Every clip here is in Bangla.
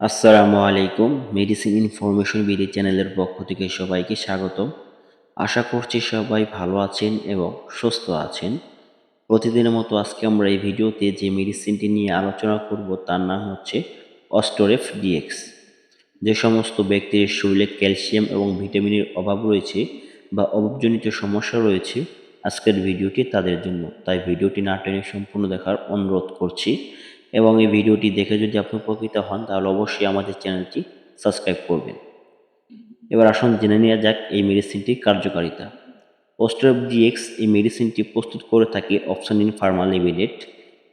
আসসালামু আলাইকুম মেডিসিন ইনফরমেশন বিডি চ্যানেলের পক্ষ থেকে সবাইকে স্বাগতম। আশা করছি সবাই ভালো আছেন এবং সুস্থ আছেন। প্রতিদিনের মতো আজকে আমরা এই ভিডিওতে যে মেডিসিনটি নিয়ে আলোচনা করব তার নাম হচ্ছে অস্টোরেফ ডিএক্স যে সমস্ত ব্যক্তির শরীরে ক্যালসিয়াম এবং ভিটামিনের অভাব রয়েছে বা অভাবজনিত সমস্যা রয়েছে আজকের ভিডিওটি তাদের জন্য। তাই ভিডিওটি না টেনে সম্পূর্ণ দেখার অনুরোধ করছি। এবং এই ভিডিওটি দেখে যদি আপনি উপকৃত হন, তাহলে অবশ্যই আমাদের চ্যানেলটি সাবস্ক্রাইব করবেন। এবার আসুন জেনে নেওয়া যাক এই মেডিসিনটির কার্যকারিতা। ওস্ট্রোপ ডিএক্স এই মেডিসিনটি প্রস্তুত করে থাকে অপশন ইন ফার্মা লিমিটেড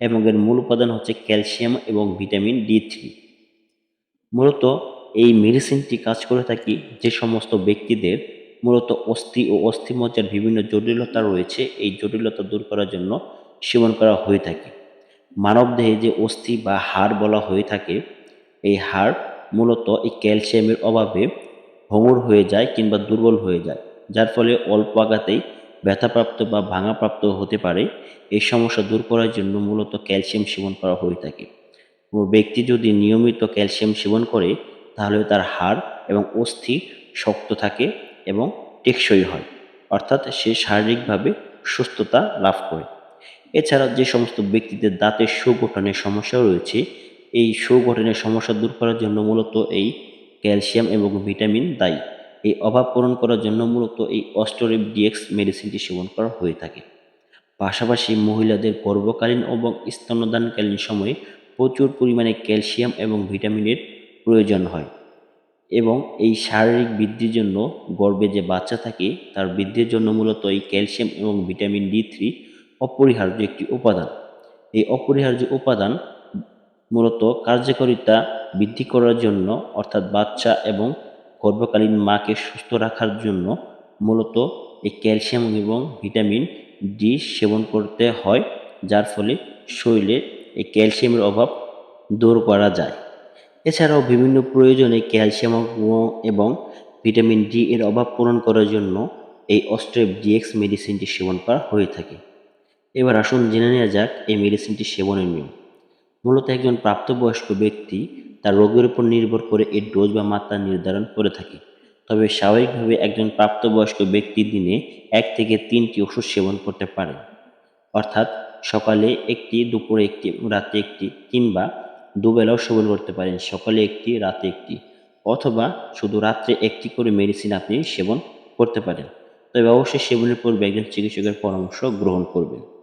এবং এর মূল উপাদান হচ্ছে ক্যালসিয়াম এবং ভিটামিন ডি থ্রি। মূলত এই মেডিসিনটি কাজ করে থাকি যে সমস্ত ব্যক্তিদের, মূলত অস্থি ও অস্থিমজ্জার বিভিন্ন জটিলতা রয়েছে, এই জটিলতা দূর করার জন্য সেবন করা হয়ে থাকে। মানবদেহে যে অস্থি বা হাড় বলা হয়ে থাকে, এই হাড় মূলত এই ক্যালসিয়ামের অভাবে ভঙ্গুর হয়ে যায় কিংবা দুর্বল হয়ে যায়, যার ফলে অল্প আঘাতেই ব্যথাপ্রাপ্ত বা ভাঙাপ্রাপ্ত হতে পারে। এই সমস্যা দূর করার জন্য মূলত ক্যালসিয়াম সেবন করা হয়ে থাকে। কোনো ব্যক্তি যদি নিয়মিত ক্যালসিয়াম সেবন করে, তাহলে তার হাড় এবং অস্থি শক্ত থাকে এবং টেকসই হয়, অর্থাৎ সে শারীরিকভাবে সুস্থতা লাভ করে। এছাড়া যে সমস্ত ব্যক্তিদের দাঁতের সুগঠনের সমস্যা রয়েছে, এই সুগঠনের সমস্যা দূর করার জন্য মূলত এই ক্যালসিয়াম এবং ভিটামিন দায়ী। এই অভাব পূরণ করার জন্য মূলত এই অস্টোরেপ ডিএক্স মেডিসিনটি সেবন করা হয়ে থাকে। পাশাপাশি মহিলাদের গর্ভকালীন এবং স্তন্যদানকালীন সময়ে প্রচুর পরিমাণে ক্যালসিয়াম এবং ভিটামিনের প্রয়োজন হয় এবং এই শারীরিক বৃদ্ধির জন্য গর্ভে যে বাচ্চা থাকে, তার বৃদ্ধির জন্য মূলত এই ক্যালসিয়াম এবং ভিটামিন ডি থ্রি অপরিহার্য একটি উপাদান। এই অপরিহার্য উপাদান মূলত কার্যকারিতা বৃদ্ধি করার জন্য, অর্থাৎ বাচ্চা এবং গর্ভকালীন মাকে সুস্থ রাখার জন্য মূলত এই ক্যালসিয়াম এবং ভিটামিন ডি সেবন করতে হয়, যার ফলে শরীরে এই ক্যালসিয়ামের অভাব দূর করা যায়। এছাড়াও বিভিন্ন প্রয়োজনে ক্যালসিয়াম এবং ভিটামিন ডি এর অভাব পূরণ করার জন্য এই অস্ট্রেপ ডিএক্স মেডিসিনটি সেবন করা হয়ে থাকে। এবার আসুন জেনে নেওয়া যাক এই মেডিসিনটি সেবনের নিয়ম মূলত একজন প্রাপ্তবয়স্ক ব্যক্তি তার রোগের উপর নির্ভর করে এর ডোজ বা মাত্রা নির্ধারণ করে থাকে। তবে স্বাভাবিকভাবে একজন প্রাপ্তবয়স্ক ব্যক্তি দিনে এক থেকে তিনটি ওষুধ সেবন করতে পারে। অর্থাৎ সকালে একটি, দুপুরে একটি, রাতে একটি কিংবা দুবেলাও সেবন করতে পারেন, সকালে একটি, রাতে একটি। অথবা শুধু রাত্রে একটি করে মেডিসিন আপনি সেবন করতে পারেন। তবে অবশ্যই সেবনের পূর্বে একজন চিকিৎসকের পরামর্শ গ্রহণ করবেন।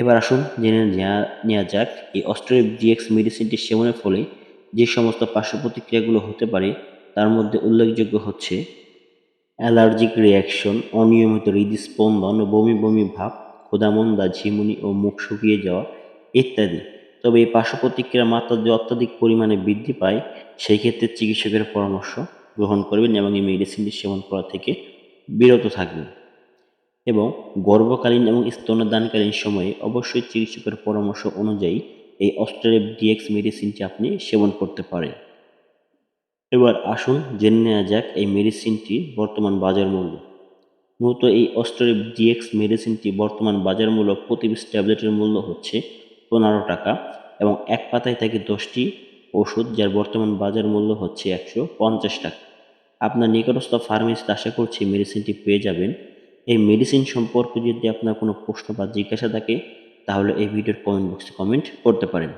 এবার আসুন জেনে নেওয়া যাক এই অস্ট্রেলিয়া ডিএক্স মেডিসিনটি সেবনের ফলে যে সমস্ত পার্শ্ব প্রতিক্রিয়াগুলো হতে পারে, তার মধ্যে উল্লেখযোগ্য হচ্ছে অ্যালার্জিক রিয়াকশন অনিয়মিত হৃদস্পন্দন বমি বমি ভাব ক্ষুধামন্দা ঝিমুনি ও মুখ শুকিয়ে যাওয়া ইত্যাদি। তবে এই পার্শ্ব প্রতিক্রিয়ার মাত্রা যদি অত্যাধিক পরিমাণে বৃদ্ধি পায়, সেই ক্ষেত্রে চিকিৎসকের পরামর্শ গ্রহণ করবেন এবং এই মেডিসিনটি সেবন করা থেকে বিরত থাকবেন। এবং গর্ভকালীন এবং স্তন্যদানকালীন সময়ে অবশ্যই চিকিৎসকের পরামর্শ অনুযায়ী এই অস্ট্রেলিয়া ডিএক্স মেডিসিনটি আপনি সেবন করতে পারেন। এবার আসুন জেনে নেওয়া যাক এই মেডিসিনটির বর্তমান বাজার মূল্য। মূলত এই অস্ট্রেলিয়া ডিএক্স মেডিসিনটি বর্তমান বাজার মূল্য প্রতি ট্যাবলেটের মূল্য হচ্ছে পনেরো টাকা এবং এক পাতায় থাকে দশটি ওষুধ যার বর্তমান বাজার মূল্য হচ্ছে একশো পঞ্চাশ টাকা। আপনার নিকটস্থ ফার্মেসিতে আশা করছি মেডিসিনটি পেয়ে যাবেন। এই মেডিসিন সম্পর্কে যদি আপনার কোনো প্রশ্ন বা জিজ্ঞাসা থাকে, তাহলে এই ভিডিওর কমেন্ট বক্সে কমেন্ট করতে পারেন।